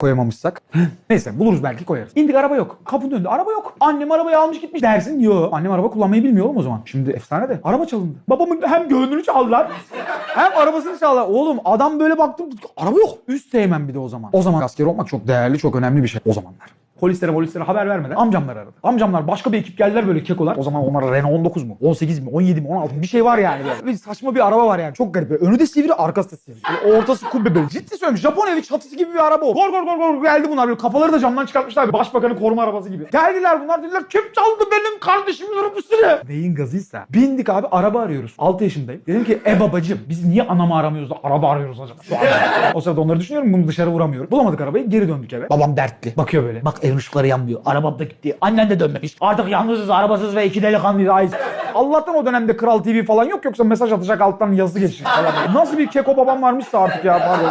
koyamamışsak. Neyse buluruz belki koyarız. İndik araba yok. Kapının önünde araba yok. Annem arabayı almış gitmiş dersin. Yo. Annem araba kullanmayı bilmiyor oğlum o zaman. Şimdi efsane de. Araba çalındı. Babamın hem gönlünü çaldılar hem arabasını çaldılar. Oğlum adam böyle baktım. Araba yok. Üst teğmen bir de o zaman. O zaman asker olmak çok değerli çok önemli bir şey. O zamanlar. Polislere polislere haber vermeden amcamlar aradı. Amcamlar başka bir ekip geldiler böyle kekolar. O zaman onlara Renault 19 mu? 18 mi? 17 mi? 16 mı? Bir şey var yani böyle. Bir saçma bir araba var yani. Çok garip. Böyle önü de sivri, arkası da sivri. Böyle ortası kubbe böyle. Ciddi söylüyorum. Japon evi çatısı gibi bir araba o. Gor gor gor gor geldi bunlar. Böyle kafaları da camdan çıkartmışlar. Başbakanın koruma arabası gibi. Geldiler bunlar dediler kim çaldı benim kardeşimin arabasını? Neyin gazıysa. Bindik abi araba arıyoruz. 6 yaşındayım. Dedim ki e babacım biz niye anamı aramıyoruz da araba arıyoruz acaba? Şu anda. o sırada onları düşünüyorum. Bunu dışarı vuramıyorum. Bulamadık arabayı. Geri döndük eve. Babam dertli. Bakıyor böyle. Bak evin ışıkları yanmıyor. Arabam da gitti. Annen de dönmemiş. Artık yalnızız, arabasız ve iki delikanlıyız. Allah'tan o dönemde Kral TV falan yok yoksa mesaj atacak alttan yazı geçecek falan. Nasıl bir keko babam varmışsa artık ya pardon.